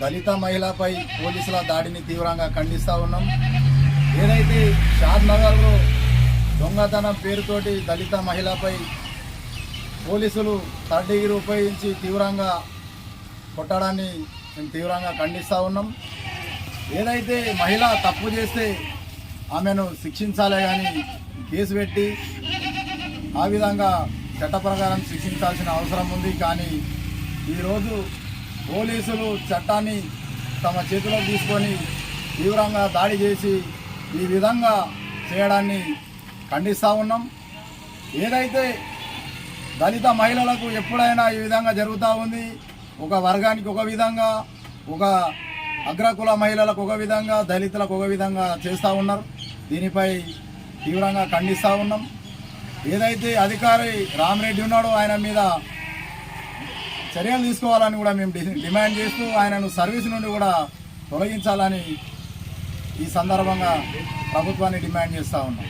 దళిత మహిళపై పోలీసుల దాడిని తీవ్రంగా ఖండిస్తూ ఉన్నాం. ఏదైతే షాద్ నగర్లో దొంగతనం పేరుతోటి దళిత మహిళపై పోలీసులు థర్డ్ డిగ్రీ ఉపయోగించి తీవ్రంగా కొట్టడాన్ని మేము తీవ్రంగా ఖండిస్తూ ఉన్నాం. ఏదైతే మహిళ తప్పు చేస్తే ఆమెను శిక్షించాలే కానీ కేసు పెట్టి ఆ విధంగా చట్ట ప్రకారం శిక్షించాల్సిన అవసరం ఉంది. కానీ ఈరోజు పోలీసులు చట్టాన్ని తమ చేతిలో తీసుకొని తీవ్రంగా దాడి చేసి ఈ విధంగా చేయడాన్ని ఖండిస్తూ ఉన్నాం. ఏదైతే దళిత మహిళలకు ఎప్పుడైనా ఈ విధంగా జరుగుతూ ఉంది ఒక వర్గానికి ఒక విధంగా ఒక అగ్రకుల మహిళలకు ఒక విధంగా దళితులకు ఒక విధంగా చేస్తూ ఉన్నారు. దీనిపై తీవ్రంగా ఖండిస్తూ ఉన్నాం. ఏదైతే అధికారి రామరెడ్డి ఉన్నాడో ఆయన మీద చర్యలు తీసుకోవాలని కూడా మేము డిమాండ్ చేస్తూ ఆయనను సర్వీస్ నుండి కూడా తొలగించాలని ఈ సందర్భంగా ప్రభుత్వాన్ని డిమాండ్ చేస్తూ ఉన్నాం.